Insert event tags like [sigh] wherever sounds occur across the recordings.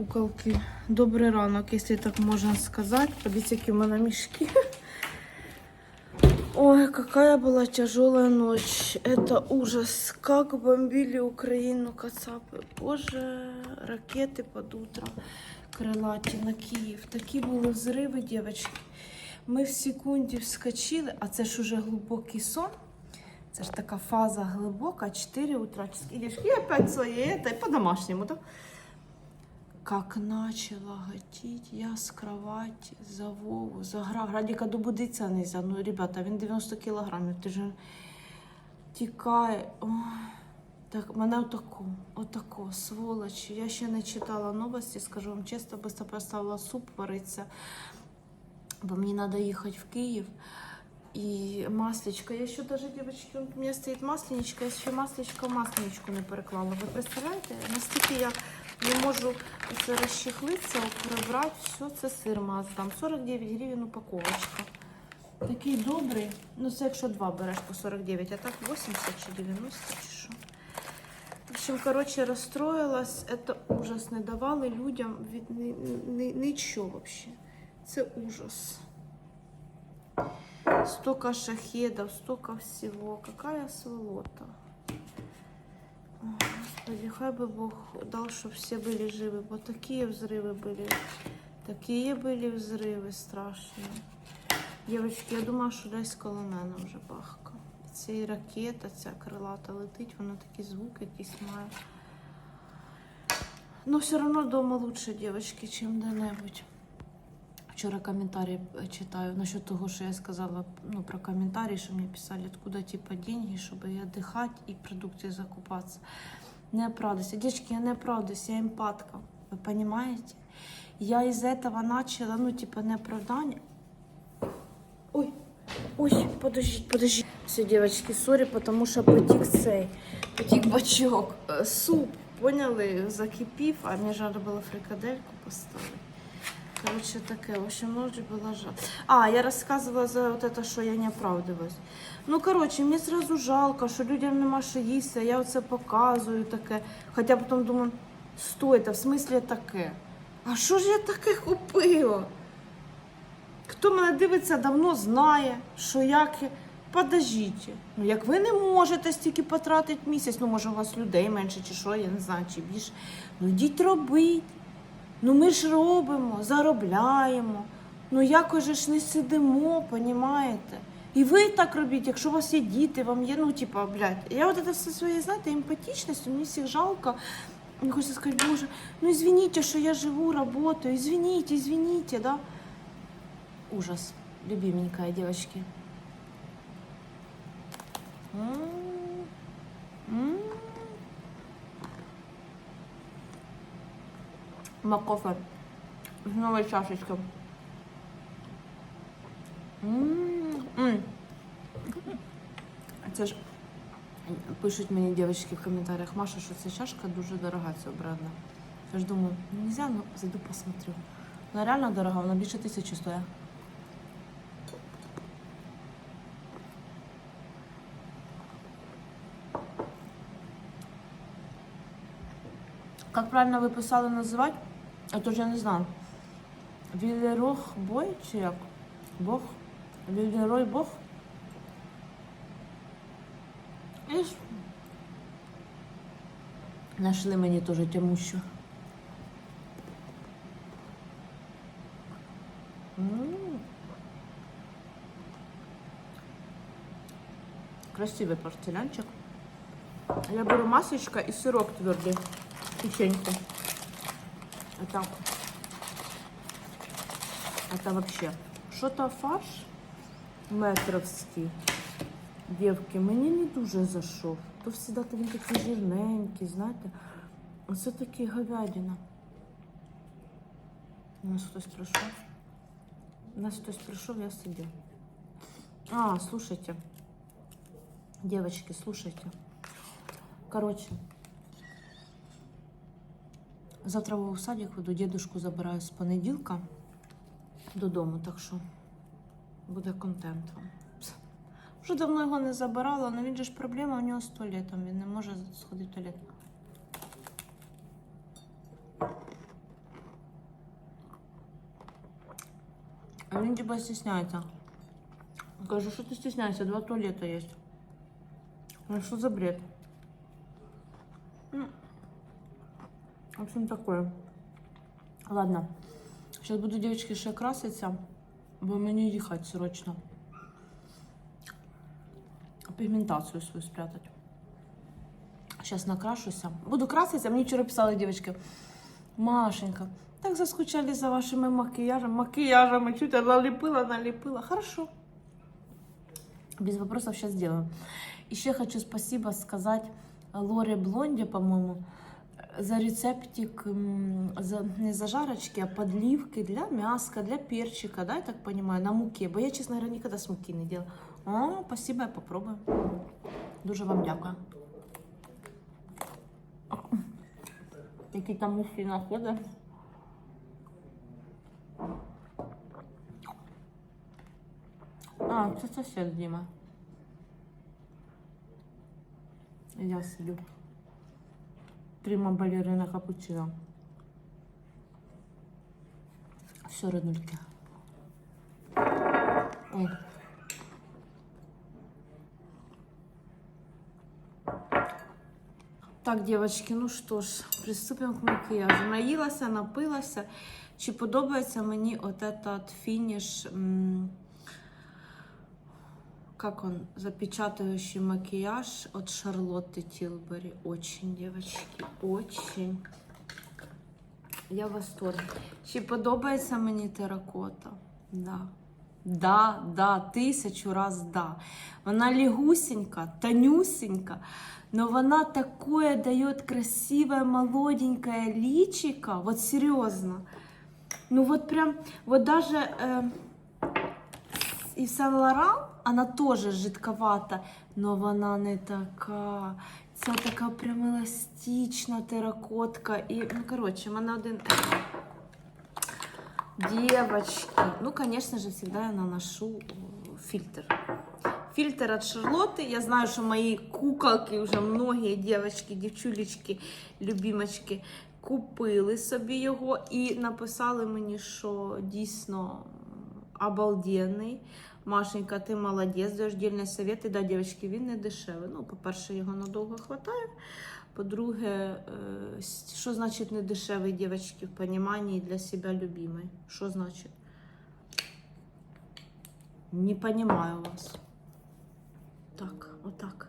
куколки. Добрий ранок, якщо так можна сказати. Подивіться, які в мене мішки. [laughs] Ой, какая была тяжелая ночь. Это ужас. Как бомбили Украину кацапи. Боже, ракети под утро. Крилаті на Київ. Такі були взриви, дівчатки. Ми в секунді вскочили, а це ж уже глибокий сон. Це ж така фаза глибока, 4 утра. Ідеш, і опять своє, та по-домашньому, так? Как начала гатить, я з кровати за Вову, за гра. Градіка добудиться нельзя. Ну, ребята, він 90 кілограмів. Ти ж тікає. Ой. Так, мене отако, отако, сволочі. Я ще не читала новості, скажу вам чесно, быстро поставила суп вариться, бо мені треба їхати в Київ. І маслечко. Я ще даже, девочки, у мене стоїть масленичка, я ще маслечко в не переклала. Ви представляєте? Наскільки я не можу це розчехлитися, прибрати, все, це сир маз. Там 49 гривень упаковочка. Такий добрий. Ну, це якщо два береш по 49, а так 80 чи 90 чи що. В общем, короче, расстроилась. Это ужас. Не давали людям від нічого вообще. Це ужас. Столько шахедов, столько всего. Какая сволота. О, Господи, хай бы Бог дал, чтобы все были живы. Вот такие взрывы были. Такие были взрывы страшные. Девочки, я думала, що десь коло мене вже бахка. Це і ракета, ця крилата летить, вона такий звук якийсь має. Но все равно дома лучше, девочки, чим де-небудь. Вчора коментарі е, читаю насчет того, що я сказала ну, про коментарі, що мені писали, откуда типа деньги, щоб і отдыхать і продукти закупатися. Не оправдывайся. Девочки, я не оправдываюсь, я емпатка. Ви понимаете? Я из этого начала, ну, типа, не оправдання. Ой, ой, подождіть, подождіть. Все, девочки, сорі, потому що потік цей, потік бачок. Е, Суп, поняли, закипів, а мені ж треба було фрикадельку поставити. Короче, таке, в общем, ночь была жаль. А, я рассказывала за вот это, что я не оправдываюсь. Ну, короче, мені сразу жалко, що людям нема що їсти, а я оце показую таке. Хоча потім думаю, стойте, в смислі таке. А що ж я таке купила? Хто мене дивиться, давно знає, що як. я- Подождіть. Ну, як ви не можете стільки потратити в місяць, ну може у вас людей менше чи що, я не знаю, чи більше. Ну йдіть робіть. Ну ми ж робимо, заробляємо. Ну якось же ж не сидимо, понімаєте? І ви так робіть, якщо у вас є діти, вам є, ну, типа, блядь, я от це все своє, знаєте, емпатичністю, мені всіх жалко. Мені хочеться сказати, боже, ну извините, що я живу, работаю, извините, извините, да? Ужас. Любименькая, девочки. М. Макофе з. М, м. Це ж пишуть мені дівчатки в коментарях, Маша, що ця чашка дуже дорога, цього бренда. Я ж думаю, ну нельзя, ну зайду посмотрю. Вона реально дорога, вона більше тисячі стоїть. Как правильно ви писали називати? А то ж я не знаю. Вілерох бой чи як? Бог? Вілерой Бог? І ж Нашли мені теж тямущу. Красивий портелянчик. Я беру масочка і сирок твердий. Печеньку. А так. Это вообще. Что-то фарш метровський. Дівки, мені не дуже зайшов. То всегда він такий жирненький, знаєте. Оце такий говядина. У нас хтось прийшов. У нас хтось прийшов, я сидю. А, слушайте. Девочки, слушайте. Короче, Завтра в садик веду, дідушку забираю з понеділка додому, так що буде контент вам. Вже давно його не забирала, але він же ж проблема у нього з туалетом. Він не може сходити в туалет. А він типа стесняється. Кажу, що ти стесняєшся, два туалета є. Ну що за бред? Ну, в общем, такое. Ладно. Сейчас буду, девочки, ще краситься, бо мені їхати срочно. Пігментацію свою спрятать. Сейчас накрашуся. Буду краситься. Мені вчора писали девочки. Машенька, так заскучали за вашими макияжами. Макияжами чуть налепила, налепила. Хорошо. Без вопросов сейчас сделаю. Еще хочу спасибо сказать Лоре Блонде, по-моему, за рецептик за, не зажарочки, а подливки для мяска, для перчика, да, я так понимаю, на муке. Бо я, честно говоря, никогда с муки не делала. О, спасибо, я попробую. Дуже вам дякую. Який там мужчина ходить. А, це сосед Діма. Я сплю. Прима балерина капучино. Все, роднульки. Ой. Так, девочки, ну що ж, приступимо к макіяжу. Наїлася, напилася. Чи подобається мені от этот фініш, как он, запечатывающий макияж от Шарлотты Тилбери. Очень, девочки, очень. Я в восторге. Чи подобається мені теракота? Да. Да, да, тисячу раз да. Вона лягусенька, тонюсенька, но вона такое дает красивое, молоденькое личико. Вот серьезно. Ну вот прям, вот даже э, и Сен Лоран, она тоже жидковата, но вона не така. Це така прям еластична теракотка. І, ну, коротше, в мене один. Девочки. Ну, конечно же, всегда я наношу фильтр. Фильтр от Шарлотты. Я знаю, что мои куколки уже многие девочки, дівчулечки, любимочки купили собі його і написали мені, що дійсно обалденний. Машенька, ти молодець, даєш дільні совєти. Да, дівчатки, він не дешевий. Ну, по-перше, його надовго хватає. По-друге, е, що значить не дешевий, дівчатки, в поніманні для себе любимий? Що значить? Не понимаю вас. Так, отак.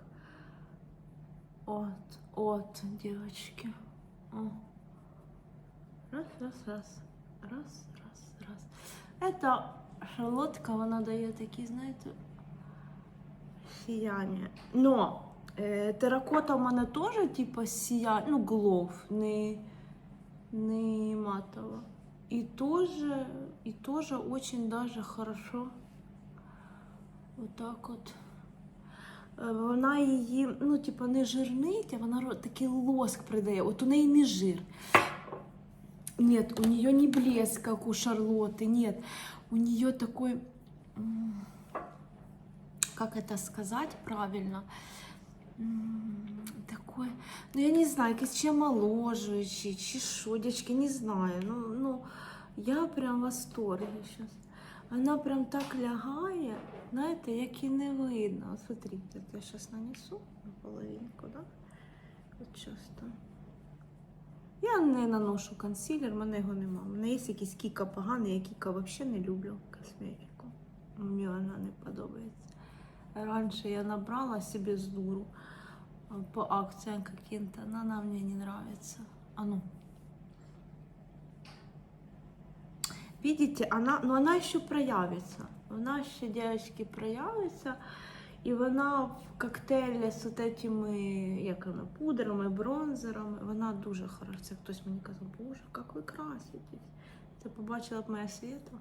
От, от, девочки. Раз, раз, раз. Раз, раз, раз. Это шарлотка, вона дає такі, знаєте, сіяння. Но е, теракота в мене теж, типа, сія, ну, глов, не, не матова. І тоже, і тоже очень даже хорошо. Вот так от. Е, Вона її, ну, типа, не жирнить, а вона такий лоск придає. От у неї не жир. Нет, у нее не блеск, как у Шарлотты, нет. У нее такой, м, как это сказать правильно, М, такой, ну я не знаю, якийсь чи омоложуючий, чи що, дівчатки, не знаю. Ну, ну, я прям в восторге сейчас. Вона прям так лягає, знаєте, як і не видно. От смотрите, от я зараз нанесу на половинку, да? От часто. Я не наношу консилер, в мене його нема. У мене є якийсь кіка поганий, я кіка взагалі не люблю косметику. Мені вона не подобається. Раніше я набрала собі з дуру по акціям каким-то, но она мне не нравится. А ну. Видите, она, но она еще проявится. Вона ще, девочки, проявиться. І вона в коктейлі з этими, як вона, пудрами, бронзерами, вона дуже хороша. Хтось мені казав, боже, як ви краситесь. Це побачила б моя світа.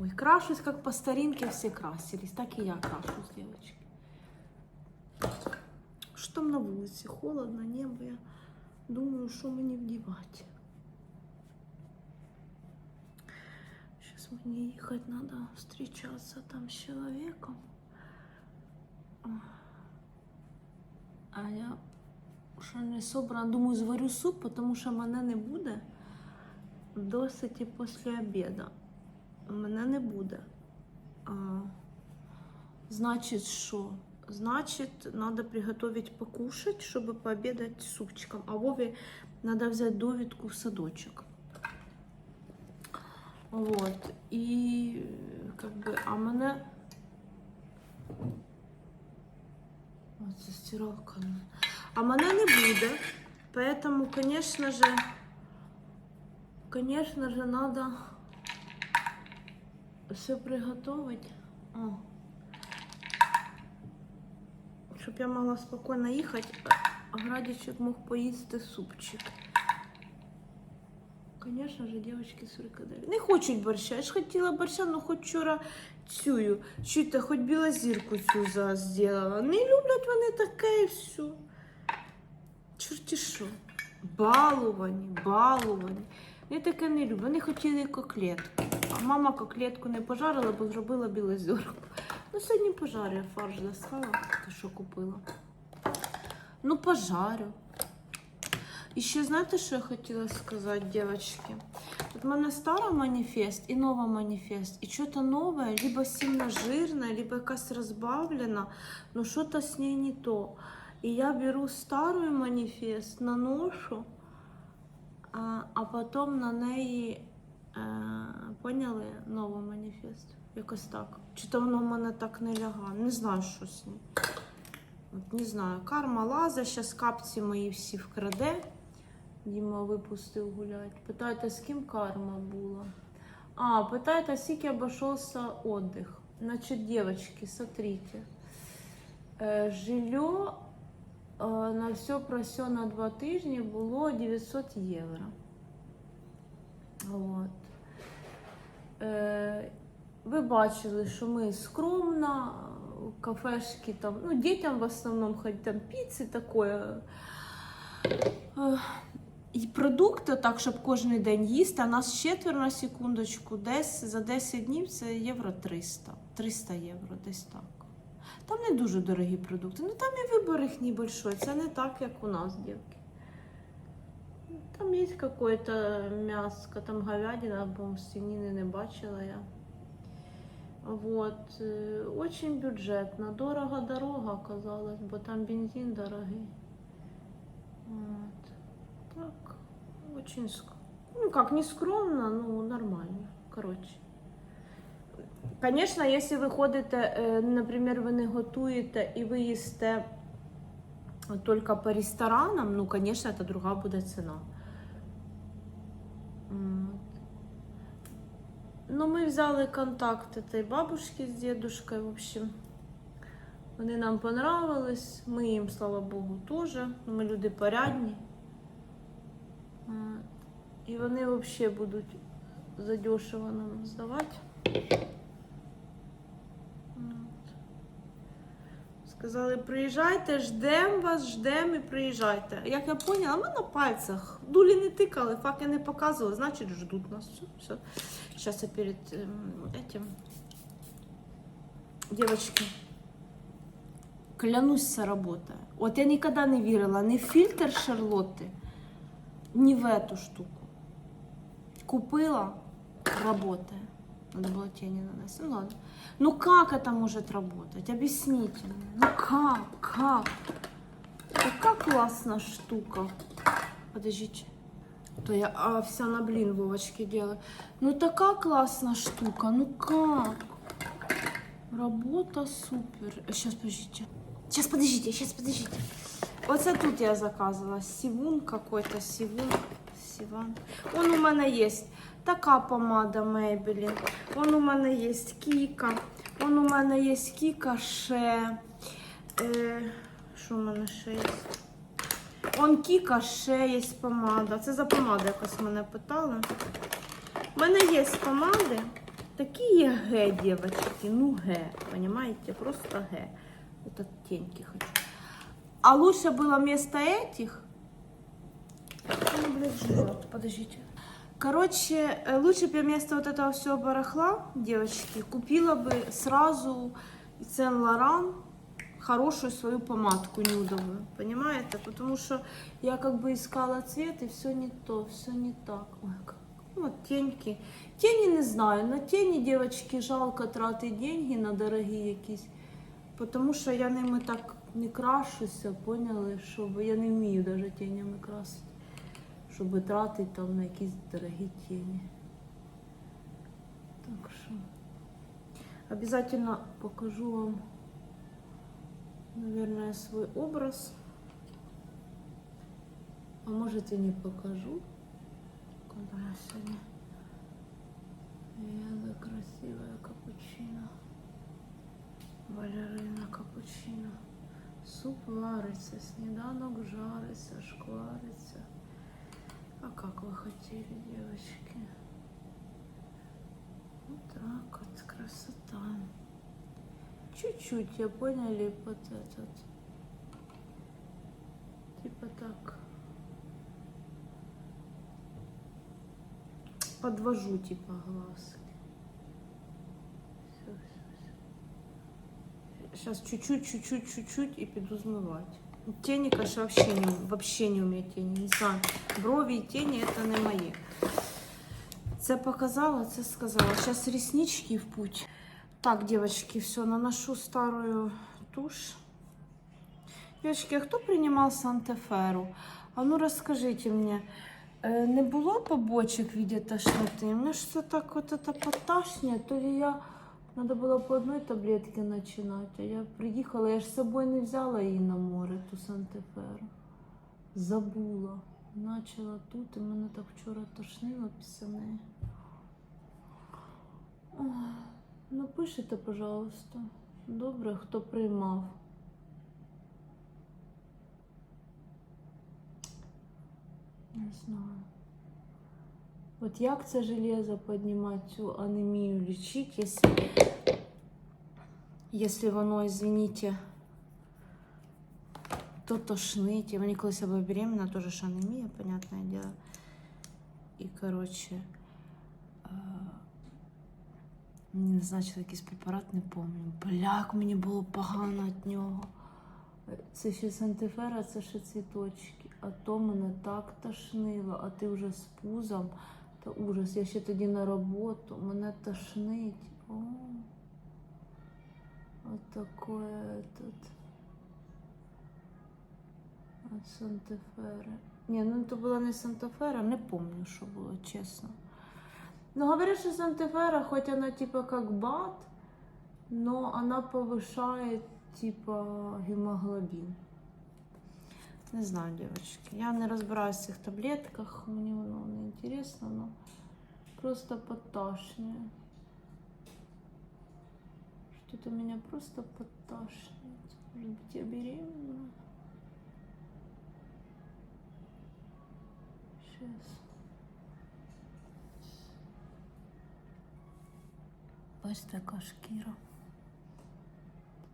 Ой, крашусь, как по старинке все красились. Так и я крашусь, девочки. Що там на вулиці? Холодно, небо. Я думаю, що мені вдівати. Сейчас мне ехать надо встречаться там с человеком. А я ще не собрана. Думаю, зварю суп, тому що мене не буде. досить і після обіду. Мене не буде. А, значить, що? Значит, надо приготовить покушать, чтобы пообедать супчиком. А Вове надо взять довідку в садочок. Вот. І как бы, а мене. Оце стиралка. А мене не буде. Поэтому, конечно же, конечно же, надо все приготовить. О. Щоб я могла спокійно їхати, а Градічик мог поїсти супчик. Звісно ж, дівчатки з фрикаделі. Не хочуть борща. Я ж хотіла борща, але хоч вчора цю, чуєте, хоч білозірку цю зробила. Не люблять вони таке і все. Чорті що. Балувані, балувані. Вони таке не люблять. Вони хотіли коклетку. А мама коклетку не пожарила, бо зробила білозірку. Ну, сьогодні пожарю, я фарш достала, те, що купила. Ну, пожарю. І ще знаєте, що я хотіла сказати, дівчатки? От в мене стара маніфест і нова маніфест. І що-то нове, либо сильно жирне, либо якась розбавлена, но що-то з нею не то. І я беру старий маніфест, наношу, а, потім на неї, е, поняли, новий маніфест. Якось так. Чи то воно в мене так не лягає. Не знаю, що з ним. Не знаю. Карма лаза, зараз капці мої всі вкраде. Діма випустив гулять. Питаєте, з ким карма була? А, питаєте, скільки обійшовся отдых. Значить, девочки, смотрите. Е, Жилье е, на все про все на два тижні було 900 євро. От. Е, ви бачили, що ми скромно, кафешки там, ну, дітям в основному хоч там піци такое. Е, І продукти, так, щоб кожен день їсти, а нас четверо на секундочку, десь за 10 днів це євро 300. 300 євро, десь так. Там не дуже дорогі продукти. Ну там і вибір їх небольшой. Це не так, як у нас, дівки. Там є какое-то м'яско, там говядина, бо свинини не бачила я. Вот. э, Очень бюджетно. Дорого-дорого оказалось, бо там бензин дорогий. Очень ск... Ну, как, не скромно, ну, нормально. Короче. Конечно, если ви ходите, е, наприклад, ви не готуєте і ви їсте тільки по ресторанам, ну, конечно, це друга буде ціна. Ну, ми взяли контакти тієї бабушки з дедушкою, в общем. Вони нам понравились, ми їм, слава Богу, теж. Ми люди порядні. І вони взагалі будуть задешево нам здавати. Сказали, приїжджайте, ждемо вас, ждемо і приїжджайте. Як я поняла, ми на пальцях. Дулі не тикали, факи не показували, значить ждуть нас. Все. Сейчас я перед эм, этим. Девочки, клянусь, це работає. От я ніколи не вірила ні в фільтр Шарлотти, ні в эту штуку. Купила, работает. Надо было тени нанести. Ну ладно. Ну как это может работать? Объясните мне. Ну как? Как? Такая классная штука. Подождите. То я а, вся на блин Вовочке делаю. Ну такая классная штука. Ну как? Работа супер. Сейчас, подождите. Сейчас, подождите, сейчас, подождите. Оце тут я заказывала. Сивун какой-то, сивун. Сиван. Он у мене є. Така помада Maybelline. Он у мене є Кіка. Он у мене є Кіка ще. Е, що у мене ще є? Он Кіка ще є помада. Це за помада якось мене питали. У мене є помади. Такі є ге, дівчатки. Ну ге. Понимаете? Просто ге. Вот оттенки хочу. А лучше было вместо этих ну, блядь, жрет. Подождите. Короче, э, лучше бы я вместо вот этого всего барахла, девочки, купила бы сразу Сен Лоран хорошую свою помадку нюдовую, понимаете? Потому что я как бы искала цвет, и все не то, все не так. Ой, как Вот теньки. Тені не знаю. На тені, дівчатки, жалко тратити деньги на дорогі якісь. Тому що я ними так не крашуся, поняли, щоб я не вмію навіть тенями красити. Щоб тратити там на якісь дорогі тіні. Так що обязательно покажу вам, наверное, свой образ. А может и не покажу. Куда я сегодня? Я красивая капучино. Балерина капучино. Суп варится, сніданок жарится, шкварится. А как вы хотели, девочки? Вот так вот, красота. Чуть-чуть, я поняли, вот этот. Типа так. Подвожу, типа, глазки. Сейчас чуть-чуть, чуть-чуть, чуть-чуть и піду змивати. Тени, конечно, вообще не, вообще не у меня тени. Не знаю. Брови и тени это не мои. Це показала, це сказала. Сейчас реснички в путь. Так, девочки, все, наношу старую тушь. Девочки, а кто принимал Сантеферу? А ну расскажите мне, э, не було побочек в виде тошноты? Мне что так вот это поташнее, то ли я... Надо было по одной таблетке начинать, а я приїхала, я ж з собою не взяла її на море, ту Сантеферу. Забула. Начала тут, і мене так вчора тошнило після неї. Напишите, пожалуйста. Добре, хто приймав. Не знаю. От як це железо піднімати цю анемію лічить, якщо, якщо воно, извините, то тошнить. Мені колись я беременна, теж анемія, понятное дело. І, коротше, мені назначили якийсь препарат, не пам'ятаю. Бля, як мені було погано від нього. Це ще сантифера, це ще цвіточки. А то мене так тошнило, а ти вже з пузом. Та ужас, я ще тоді на роботу, мене тошнить. О, от такое тут. От Сантефери. Ні, ну то була не Сантефера, не помню, що було, чесно. Ну, говорят, что Сантефера, хоть она типа как бат, но она повышает типа гемоглобин. Не знаю, девочки. Я не разбираюсь в цих таблетках, мені воно не інтересно, но просто подташнює. Что-то меня просто подташнивает. Может быть, я беременна? Сейчас. Ось така шкіра.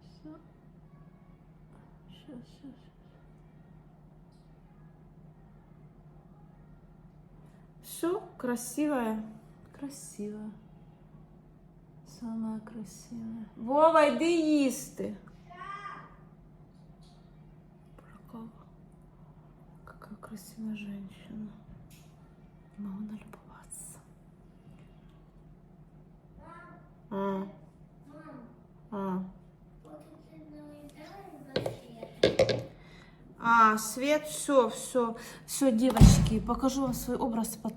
Все. Сейчас, сейчас. Все красивое. Красивое. Самое красивое. Вова, йди їсти. Прокол. Какая красивая женщина. Могу налюбоваться. А. А. А, свет, все, все, все, девочки, покажу вам свой образ потом.